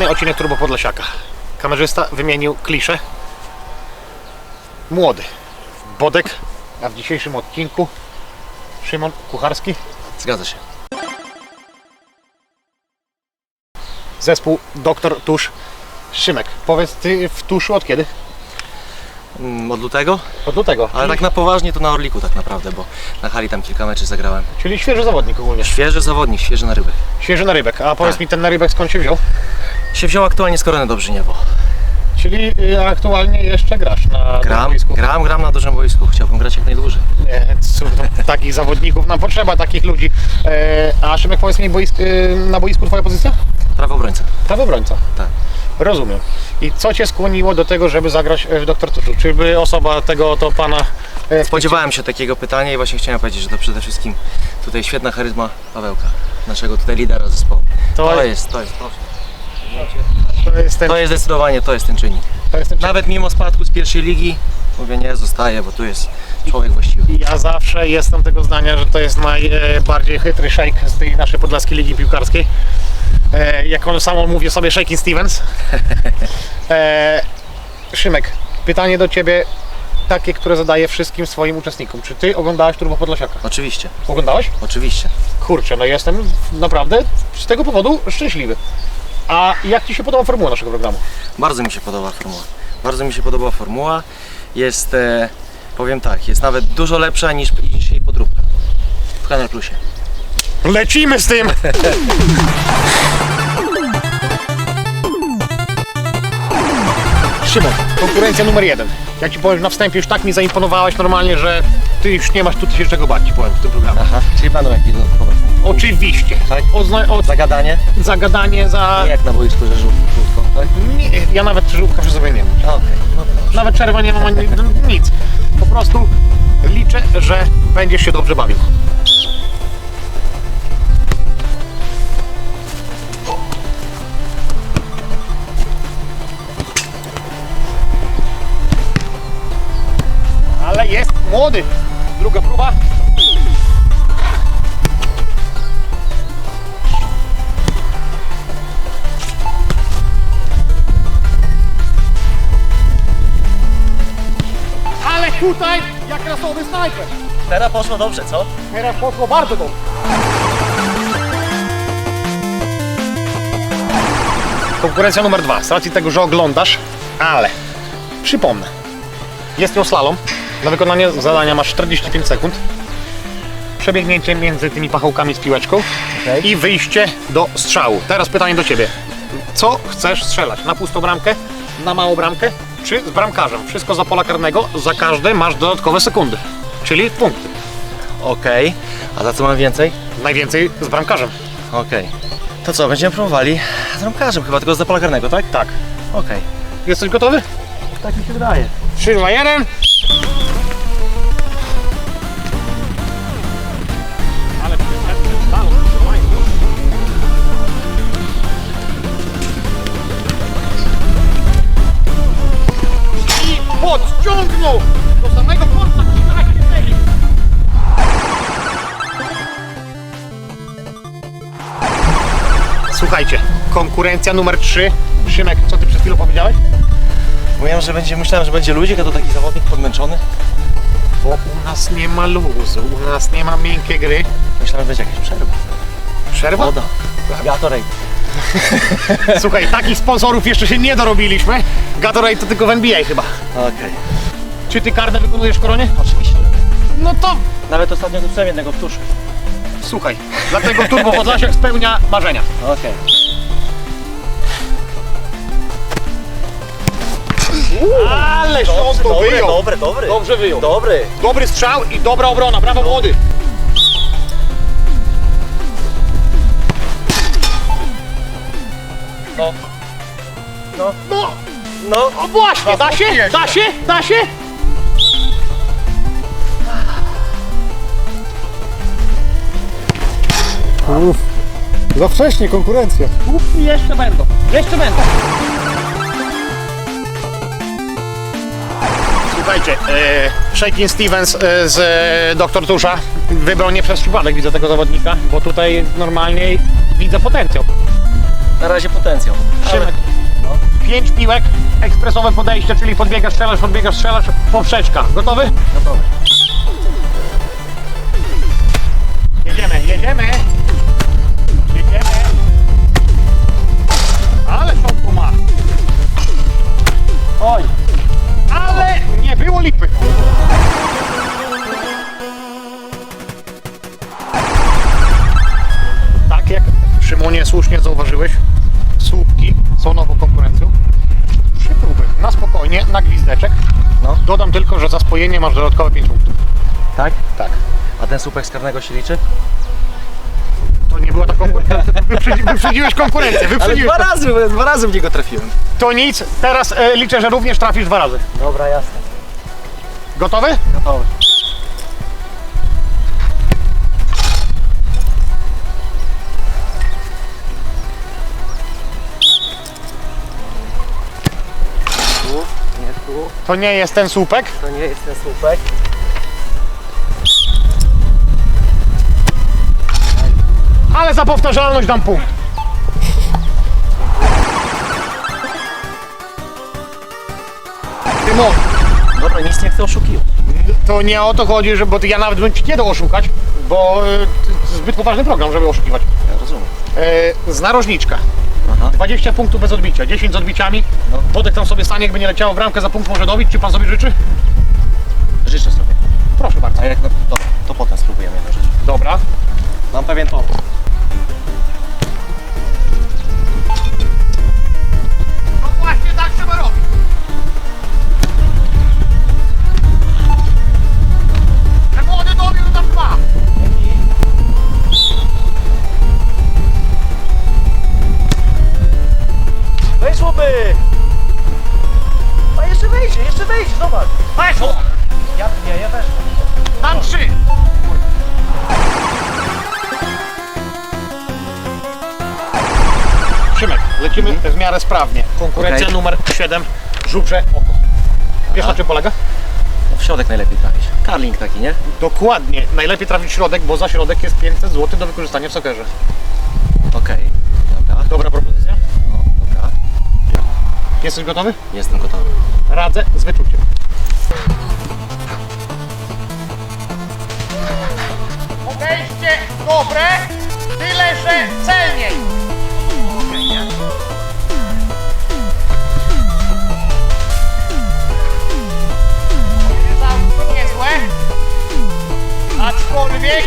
Kolejny odcinek Turbo Podlasiaka. Kamerzysta wymienił kliszę. Młody. Bodek. A w dzisiejszym odcinku Szymon Kucharski. Zgadza się. Zespół Doktor Tusz. Szymek, powiedz ty w Tuszu od kiedy? Mm, Od lutego? Od lutego. Ale tak na poważnie to na Orliku tak naprawdę, bo na hali tam kilka meczy zagrałem. Czyli świeży zawodnik ogólnie. Świeży zawodnik, świeży na rybek. Świeży na rybek. A powiedz Tak. mi ten narybek skąd się wziął? Się wziął aktualnie z Korony Dobrzyniewo. Czyli y, aktualnie jeszcze grasz na Gram, boisku. gram, gram na dużym boisku. Chciałbym grać jak najdłużej. Nie, cudownie. takich zawodników nam potrzeba, takich ludzi. E, a Szymek, powiedz mi, boisk, y, na boisku twoja pozycja? Prawo obrońca. Prawy obrońca. Tak. Rozumiem. I co Cię skłoniło do tego, żeby zagrać w Doktor Tuszu? Czy by osoba tego to Pana... e, Spodziewałem się takiego pytania i właśnie chciałem powiedzieć, że to przede wszystkim tutaj świetna charyzma Pawełka, naszego tutaj lidera zespołu. To- To, jest, to jest, proszę. To jest ten... To jest zdecydowanie, to jest ten czynnik. To jest ten Nawet mimo spadku z pierwszej ligi, mówię nie, zostaje, bo tu jest człowiek właściwy. I Ja zawsze jestem tego zdania, że to jest najbardziej chytry szejk z tej naszej podlaskiej ligi piłkarskiej. E, jak on sam mówi sobie Shaking Stevens. E, Szymek, pytanie do Ciebie takie, które zadaję wszystkim swoim uczestnikom. Czy Ty oglądałeś Turbo Podlasiaka? Oczywiście, Oglądałeś? oczywiście. Kurczę, no jestem naprawdę z tego powodu szczęśliwy. A jak Ci się podoba formuła naszego programu? Bardzo mi się podoba formuła. Bardzo mi się podoba formuła. Jest, e, powiem tak, jest nawet dużo lepsza niż, niż jej podróbka. W Kanal Plusie. Lecimy z tym! Szymon, konkurencja numer jeden. Ja Ci powiem na wstępie, już tak mi zaimponowałeś normalnie, że Ty już nie masz tu się czego bać, Ci powiem w tym programie. Aha, czyli będą jakieś dodatkowe Oczywiście. Tak. Ozna- o, zagadanie. zagadanie za... Jak na boisku, że żółt- żółtko, tak? Nie, ja nawet żółtka przy sobie nie mam. Okej, no proszę. Nawet czerwa nie mam ani nic. Po prostu liczę, że będziesz się dobrze bawił. Ale jest młody. Druga próba. Ale tutaj jak rasowy snajper. Teraz poszło dobrze, co? Teraz poszło bardzo dobrze. Konkurencja numer dwa. Z racji tego, że oglądasz, ale przypomnę. Jest nią slalom. Na wykonanie zadania masz 45 sekund. Przebiegnięcie między tymi pachołkami z piłeczką Okej. i wyjście do strzału. Teraz pytanie do Ciebie. Co chcesz strzelać? Na pustą bramkę? Na małą bramkę? Czy z bramkarzem? Wszystko za pola karnego. Za każde masz dodatkowe sekundy. Czyli punkty. Okej, a za co mam więcej? Najwięcej z bramkarzem. Okej. To co, będziemy próbowali z ramkarzem chyba, tylko z pola karnego, tak? Tak. Okej. Jesteś gotowy? Tak mi się wydaje. 3, 2, 1. podciągnął do samego końca. Słuchajcie, konkurencja numer 3. Szymek, co ty przed chwilą powiedziałeś? Mówiłem, że będzie, myślałem, że będzie luzik, a to taki zawodnik podmęczony. Bo u nas nie ma luzu, u nas nie ma miękkiej gry. Myślałem, że będzie jakaś przerwa. Przerwa? Woda. Gatorade. Słuchaj, takich sponsorów jeszcze się nie dorobiliśmy. Gatorade to tylko w NBA chyba. Okej. Czy ty karne wykonujesz w koronie? Oczywiście. No to Nawet ostatnio zepsułem jednego w tuszy. słuchaj. Dlatego Turbo Podlasiak spełnia marzenia. Okej. Ale on to wyjął. dobry, dobry. Dobrze wyjął. Dobry. Dobry strzał i dobra obrona. Brawo młody. No. No. No, No. właśnie, da się? Da się? Da się? Uff, za wcześnie konkurencja. Uf, jeszcze będą. Jeszcze będą. Słuchajcie, e, Shaking Stevens e, z e, Doktor Tusza wybrał nie przez przypadek, widzę tego zawodnika, bo tutaj normalnie widzę potencjał. Na razie potencjał. Szymek. No. Pięć piłek, ekspresowe podejście, czyli podbiegasz, strzelasz, podbiegasz, strzelasz, poprzeczka. Gotowy? Gotowe. Jedziemy, jedziemy. Jedziemy. Zauważyłeś, słupki są nową konkurencją. Trzy próby, na spokojnie, na gwizdeczek. No. Dodam tylko, że za spojenie masz dodatkowe 5 punktów. Tak? Tak. A ten słupek z karnego się liczy? To nie była ta konkurencja. Wyprzedzi, wyprzedziłeś konkurencję, Ale wyprzedziłeś. dwa razy, dwa razy w niego trafiłem. To nic, teraz e, liczę, że również trafisz dwa razy. Dobra, jasne. Gotowy? Gotowe. To nie jest ten słupek. to nie jest ten słupek. Ale za powtarzalność dam punkt. Tymon, Dobra, nic nie chcę oszukiwać. to nie o to chodzi, że, bo ja nawet bym ci nie dał oszukać, bo e, to zbyt poważny program, żeby oszukiwać. Ja rozumiem. E, z narożniczka. Aha. 20 punktów bez odbicia, 10 z odbiciami. No. Wodek tam sobie stanie, jakby nie leciało w bramkę, za punkt może dobić. Czy pan sobie życzy? Życzę sobie. Proszę bardzo. A jak no, to, to potem spróbujemy jedną rzecz. Dobra. Mam pewien pomysł. No właśnie tak trzeba robić. Weszłoby! A jeszcze wejdzie, jeszcze wejdzie, zobacz. Weszło. Ja, nie, ja weszłem. Tam trzy. Szymek, lecimy w miarę sprawnie. Konkurencja Okej. numer 7. Żubrze oko. Wiesz na czym polega? W środek najlepiej trafić. Karling taki, nie? Dokładnie. Najlepiej trafić w środek, bo za środek jest 500 zł do wykorzystania w sokerze. Okej. Jesteś gotowy? Jestem gotowy. Radzę z wyczuciem. Podejście dobre, tyle że celniej. Niezłe, aczkolwiek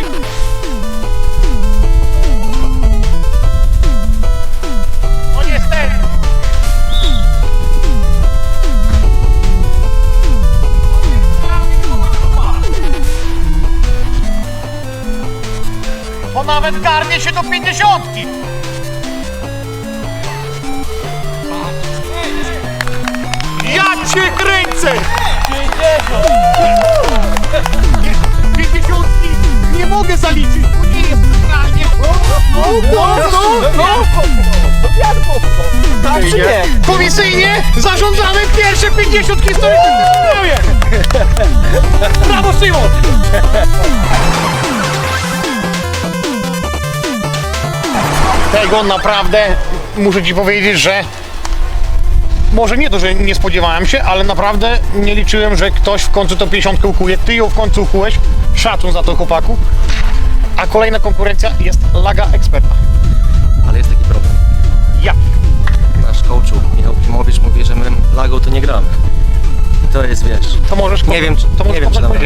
To nawet garnie się do pięćdziesiątki. Ja cię kręcę! Pięćdziesiątki nie mogę zaliczyć, bo nie jest realnie. No, no, no, no. Tak czy nie? Komisyjnie zarządzamy pierwsze 50 historii w programie. Brawo Szymon! Tego naprawdę muszę Ci powiedzieć, że może nie to, że nie spodziewałem się, ale naprawdę nie liczyłem, że ktoś w końcu tą 50 ukuje. Ty ją w końcu ukułeś. Szacun za to chłopaku. A kolejna konkurencja jest Laga Eksperta. Ale jest taki problem. Ja. Nasz coachu Michał Kimowicz mówi, że my lagą to nie gramy. I to jest, wiesz... To możesz Nie wiem, czy- to nie wiem, czy dam.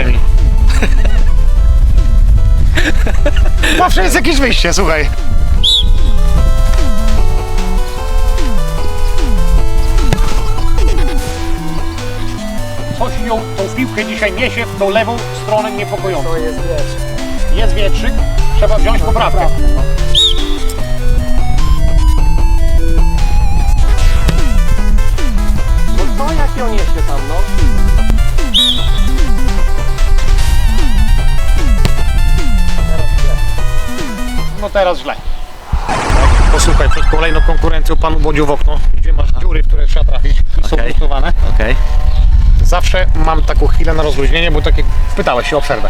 Zawsze jest jakieś wyjście, słuchaj. Coś ją, tą piłkę dzisiaj niesie w tą lewą stronę niepokojącą. To jest, wiesz... Jest wietrzyk, trzeba wziąć poprawkę. No to jak ją niesie tam, no? No teraz źle. Posłuchaj, przed kolejną konkurencją panu Bodziu w okno, gdzie masz dziury, w które trzeba trafić i są punktowane. Okej. Zawsze mam taką chwilę na rozluźnienie, bo tak jak pytałeś się o przerwę.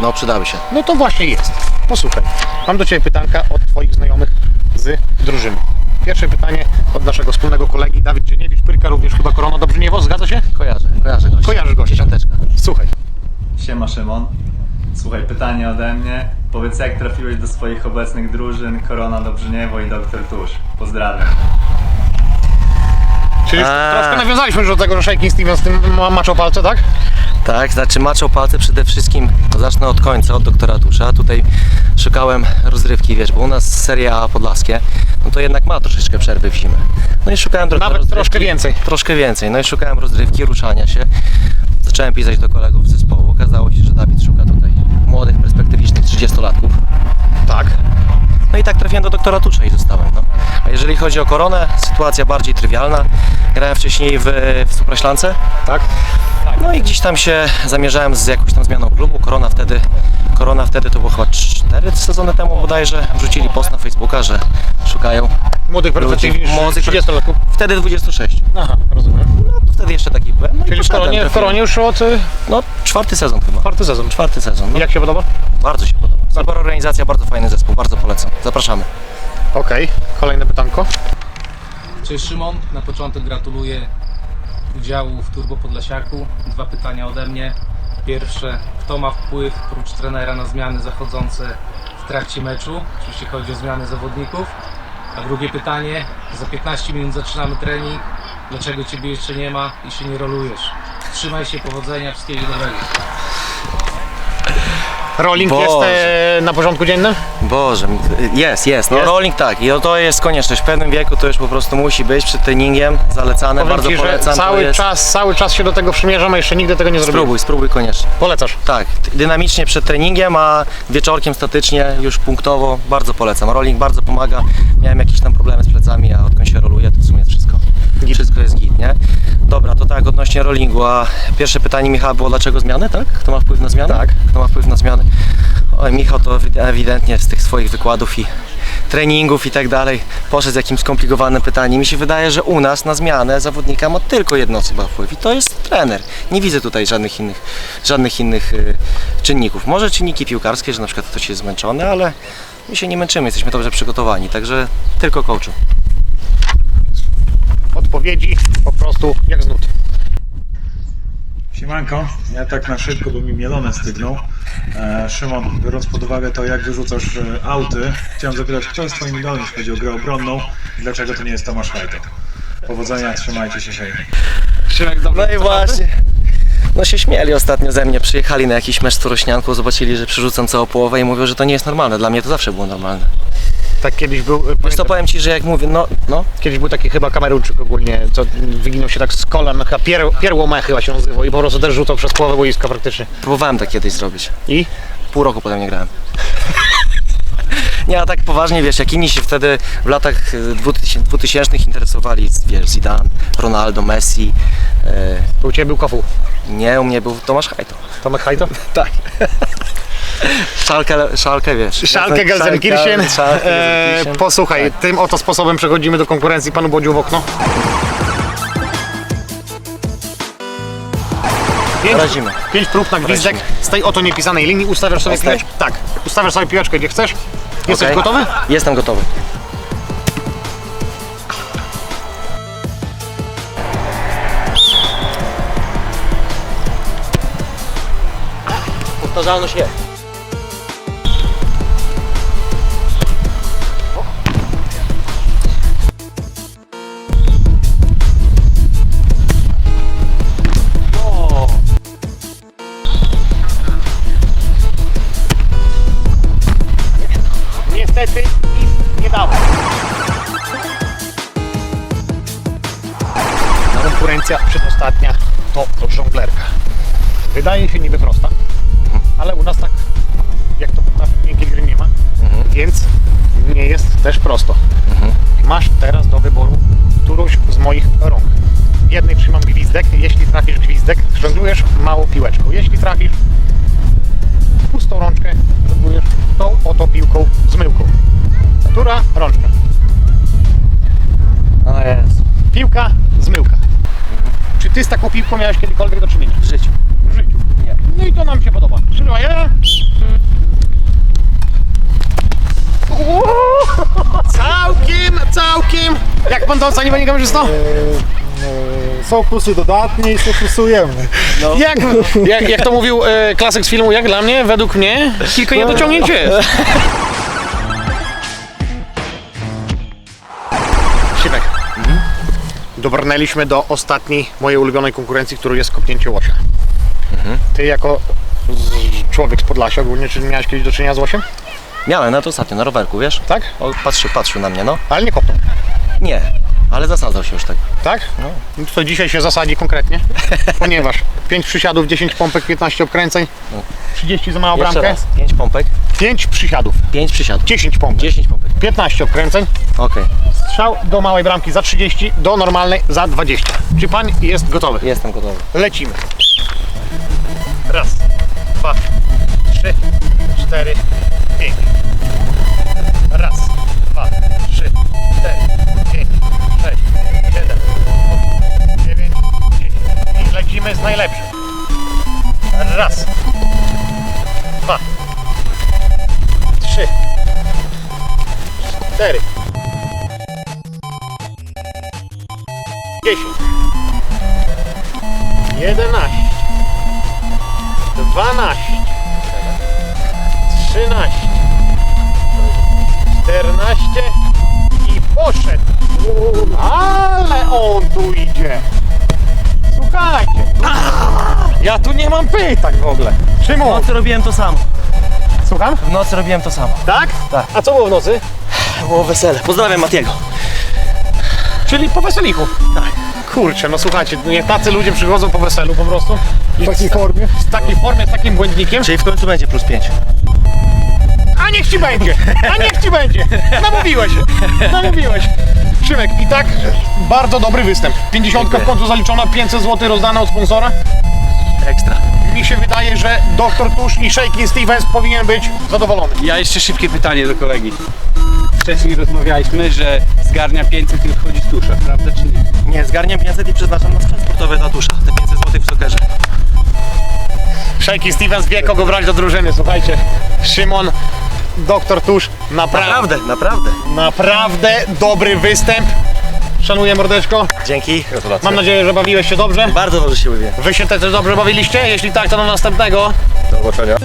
No, przydały się. No to właśnie jest. Posłuchaj, mam do Ciebie pytanka od Twoich znajomych z drużyny. Pierwsze pytanie od naszego wspólnego kolegi Dawid Dzieniewicz, Pyrka, również chyba Korona Dobrzyniewo, zgadza się? Kojarzę, kojarzę gościa. Kojarzysz gościa. Dziesiąteczka. Słuchaj. Siema Szymon. Słuchaj, pytanie ode mnie. Powiedz jak trafiłeś do swoich obecnych drużyn Korona Dobrzyniewo i Doktor Tusz. Pozdrawiam. Czyli już A. troszkę nawiązaliśmy już do tego, że Shaking Stevens z tym ma- maczał palce, tak? Tak, znaczy maczał palce przede wszystkim, zacznę od końca, od doktora Tusza. Tutaj szukałem rozrywki, wiesz, bo u nas seria A podlaskie, no to jednak ma troszeczkę przerwy w zimę. No i szukałem trochę Nawet rozrywki, troszkę więcej. Troszkę więcej, no i szukałem rozrywki, ruszania się. Zacząłem pisać do kolegów z zespołu. Okazało się, że Dawid szuka tutaj młodych, perspektywicznych 30-latków. Tak. No i tak trafiłem do doktora Tusza i zostałem. No. A jeżeli chodzi o koronę, sytuacja bardziej trywialna. Grałem wcześniej w, w Supraślance, Tak. no i gdzieś tam się zamierzałem z jakąś tam zmianą klubu. Korona wtedy, korona wtedy to było chyba 4 sezony temu bodajże, wrzucili post na Facebooka, że szukają Młodych perspektywicznych młodych- 30 latków. wtedy 26. Aha, rozumiem. Wtedy jeszcze taki byłem. No i Czyli w poszedłem, Koronie, w trafiłem. Koronie już od y, No czwarty sezon chyba. czwarty sezon. Czwarty sezon. No, Jak się podoba? Bardzo się podoba. Super organizacja, bardzo fajny zespół, bardzo polecam. Zapraszamy. Okej, kolejne pytanko. Cześć Szymon, na początek gratuluję udziału w Turbo Podlasiaku. Dwa pytania ode mnie. Pierwsze, kto ma wpływ prócz trenera na zmiany zachodzące w trakcie meczu? Oczywiście chodzi o zmiany zawodników. A drugie pytanie, za 15 minut zaczynamy trening. Dlaczego Ciebie jeszcze nie ma i się nie rolujesz? Trzymaj się, powodzenia, wszystkiego dobrego. Rolling Boże. jest e, na porządku dziennym? Boże, jest, jest. No Jest? rolling tak. I to jest konieczność. W pewnym wieku to już po prostu musi być przed treningiem zalecane. Powiem bardzo Ci, że polecam. to cały jest... czas, cały czas się do tego przymierzam, a jeszcze nigdy tego nie zrobiłem. Spróbuj, spróbuj koniecznie. Polecasz. Tak, dynamicznie przed treningiem, a wieczorkiem statycznie, już punktowo. Bardzo polecam. Rolling bardzo pomaga. Miałem jakieś tam problemy z plecami, a odkąd się roluje, to w sumie wszystko. Wszystko jest git, nie? Dobra, to tak, odnośnie rollingu. A pierwsze pytanie Michała było, dlaczego zmiany, tak? Kto ma wpływ na zmiany? Tak. Kto ma wpływ na zmiany? Oj, Michał to ewi- ewidentnie z tych swoich wykładów i treningów i tak dalej poszedł z jakimś skomplikowanym pytaniem. Mi się wydaje, że u nas na zmianę zawodnika ma tylko jedna osoba wpływ i to jest trener. Nie widzę tutaj żadnych innych, żadnych innych y, czynników. Może czynniki piłkarskie, że na przykład ktoś jest zmęczony, ale my się nie męczymy, jesteśmy dobrze przygotowani, także tylko coachu. Odpowiedzi po prostu jak z nut. Siemanko, ja tak na szybko, bo mi mielone stygną. E, Szymon, biorąc pod uwagę to, jak wyrzucasz e, auty, chciałem zapytać, kto jest twoim idolem, jeśli chodzi o grę obronną i dlaczego to nie jest Tomasz Hajto? Powodzenia, trzymajcie się, hej. No i właśnie. No się śmieli ostatnio ze mnie, przyjechali na jakiś mecz z Turośnianką, zobaczyli, że przerzucam całą połowę i mówią, że to nie jest normalne. Dla mnie to zawsze było normalne. Tak kiedyś był, e, Wiesz to pamiętam, powiem Ci, że jak mówię, no, no, kiedyś był taki chyba kamerunczyk ogólnie, co wyginął się tak z kolan, chyba pier, pierłomę chyba się nazywał i po prostu też rzucał przez połowę boiska praktycznie. próbowałem tak kiedyś zrobić. I? Pół roku potem nie grałem. Nie, a tak poważnie, wiesz, jak inni się wtedy w latach y, 2000 2000 interesowali, wiesz, Zidane, Ronaldo, Messi. E, u Ciebie był Kofu. nie, u mnie był Tomasz Hajto. Tomek Hajto? Tak. Szalkę, szalkę, wiesz. Szalkę Gelsenkirchen. E, posłuchaj, tym oto sposobem przechodzimy do konkurencji panu Bodziu w okno. Pięć, Radzimy. pięć prób na gwizdek z tej oto niepisanej linii. Ustawiasz sobie piłeczkę. Tak, ustawiasz sobie piłeczkę gdzie chcesz. Jesteś Okej. gotowy? Jestem gotowy. Powtarzalność jest. Teraz do wyboru którąś z moich rąk. W jednej trzymam gwizdek, jeśli trafisz gwizdek, żonglujesz małą piłeczką. Jeśli trafisz pustą rączkę, żonglujesz tą oto piłką z myłką. Która rączka? O jest. Piłka, zmyłka. Czy ty z taką piłką miałeś kiedykolwiek do czynienia? W życiu. W życiu. Nie. No i to nam się podoba. Trzymaj? Całkiem, całkiem. Jak pan to oceni, panie kamerzysto? Są plusy dodatnie i są plusy ujemne. Jak, jak, jak to mówił e, klasyk z filmu, jak dla mnie, według mnie, kilka niedociągnięć jest. Siwek. Dobrnęliśmy do ostatniej mojej ulubionej konkurencji, którą jest kopnięcie łosia. Ty jako z, człowiek z Podlasia ogólnie, czy miałeś kiedyś do czynienia z łosiem? Miałem na to ostatnio, na rowerku, wiesz? Tak? O, patrzył, patrzył na mnie, no. Ale nie kopnął. Nie, ale zasadzał się już tak. Tak? No. To dzisiaj się zasadzi konkretnie, ponieważ 5 przysiadów, 10 pompek, 15 obkręceń, 30 za małą Jeszcze bramkę, raz. 5 pompek, 5 przysiadów, 5 przysiadów. 10 pompek, 10 pompek. 15 obkręceń, Okej, strzał do małej bramki za 30, do normalnej za 20. Czy pan jest gotowy? jestem gotowy. Lecimy. Raz, dwa, trzy, cztery, pięć. Lecimy z najlepszym. Raz, dwa, trzy, cztery, dziesięć. 11 12 13 14 i poszedł. Ale on tu idzie. Słuchajcie. Ja tu nie mam pytań w ogóle. W Szymon, nocy robiłem to samo. słucham? W nocy robiłem to samo. Tak? Tak. A co było w nocy? Było wesele. Pozdrawiam Matiego. Czyli po weselichu. Tak. Kurczę, no słuchajcie, niech tacy ludzie przychodzą po weselu po prostu. W takiej formie. W takiej formie, z takim błędnikiem. Czyli w końcu będzie plus 5. A niech ci będzie! A niech ci będzie! Namówiłeś! Namówiłeś! Szymek, i tak bardzo dobry występ. 50 w końcu zaliczona, 500 zł rozdane od sponsora. Ekstra. Mi się wydaje, że Dr. Tusz i Shaking Stevens powinien być zadowolony. Ja jeszcze szybkie pytanie do kolegi. Wcześniej rozmawialiśmy, że zgarnia 500 i odchodzi z tusza, prawda czy nie? Nie, zgarniam 500 i przeznaczam na sprzęt sportowy tatusza. Te 500 zł w sokerze. Shaking Stevens wie, kogo brać do drużyny, słuchajcie. Szymon, Dr. Tusz, naprawdę, Naprawdę, naprawdę. naprawdę dobry występ. Szanuję mordeczko. Dzięki. Gratulacje. Mam nadzieję, że bawiłeś się dobrze. Bardzo dobrze się ływie. Wy się też dobrze bawiliście? Jeśli tak, to do następnego. Do zobaczenia.